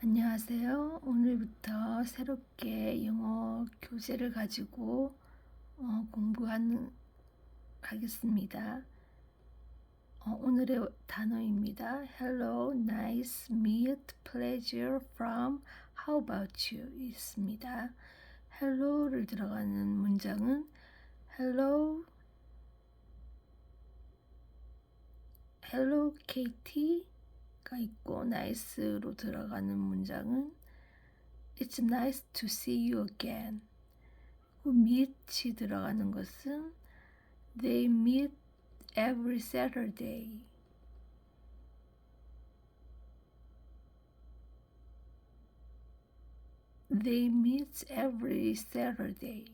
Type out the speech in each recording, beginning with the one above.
안녕하세요. 오늘부터 새롭게 영어 교재를 가지고 어, 공부하는 하겠습니다. 어, 오늘의 단어입니다. Hello, nice, meet, pleasure, from, how about you? 있습니다. Hello를 들어가는 문장은 Hello, Hello, Katie. 가 있고 nice로 들어가는 문장은 It's nice to see you again. meet이 들어가는 것은 They meet every Saturday. They meet every Saturday.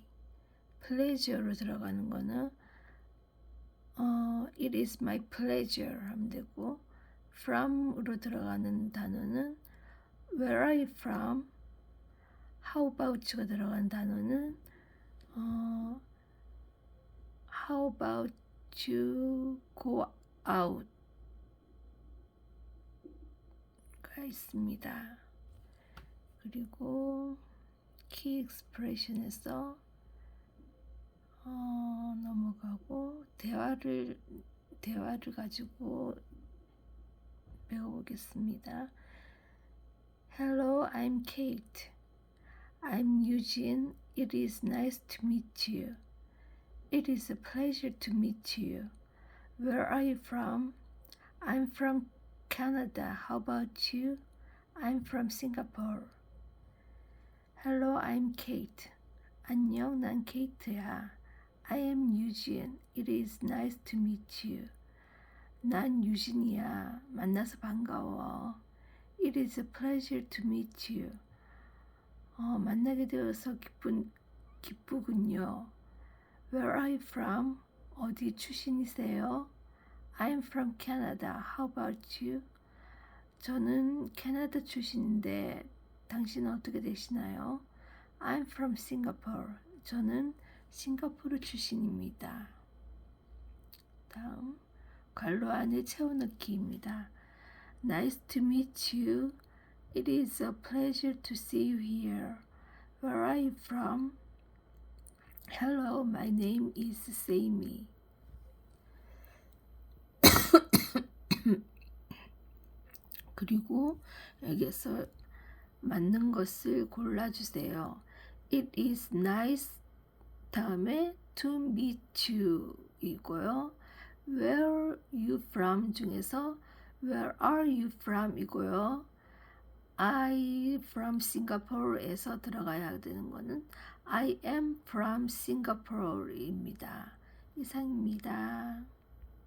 pleasure로 들어가는 거는 어, It is my pleasure 하면 되고 from으로 들어가는 단어는 where are you from? how about가 들어간 단어는 어, how about you go out 가 있습니다. 그리고 키 익스프레션에서 어, 넘어가고 대화를 대화를 가지고 배워보겠습니다. Hello, I'm Kate. I'm Eugene. It is nice to meet you. It is a pleasure to meet you. Where are you from? I'm from Canada. How about you? I'm from Singapore. Hello, I'm Kate. 안녕, 난 케이트야. I am Eugene. It is nice to meet you. 난 유진이야. 만나서 반가워. It is a pleasure to meet you. 어, 만나게 되어서 기쁜, 기쁘군요. Where are you from? 어디 출신이세요? I'm from Canada. How about you? 저는 캐나다 출신인데 당신은 어떻게 되시나요? I'm from Singapore. 저는 싱가포르 출신입니다. 다음 괄호 안에 채워넣기입니다. Nice to meet you. It is a pleasure to see you here. Where are you from? Hello, my name is Sammy. 그리고 여기서 맞는 것을 골라주세요. It is nice 다음에 to meet you 이고요. Where you from 중에서 Where are you from 이고요. I from Singapore에서 들어가야 되는 거는 I am from Singapore입니다. 이상입니다.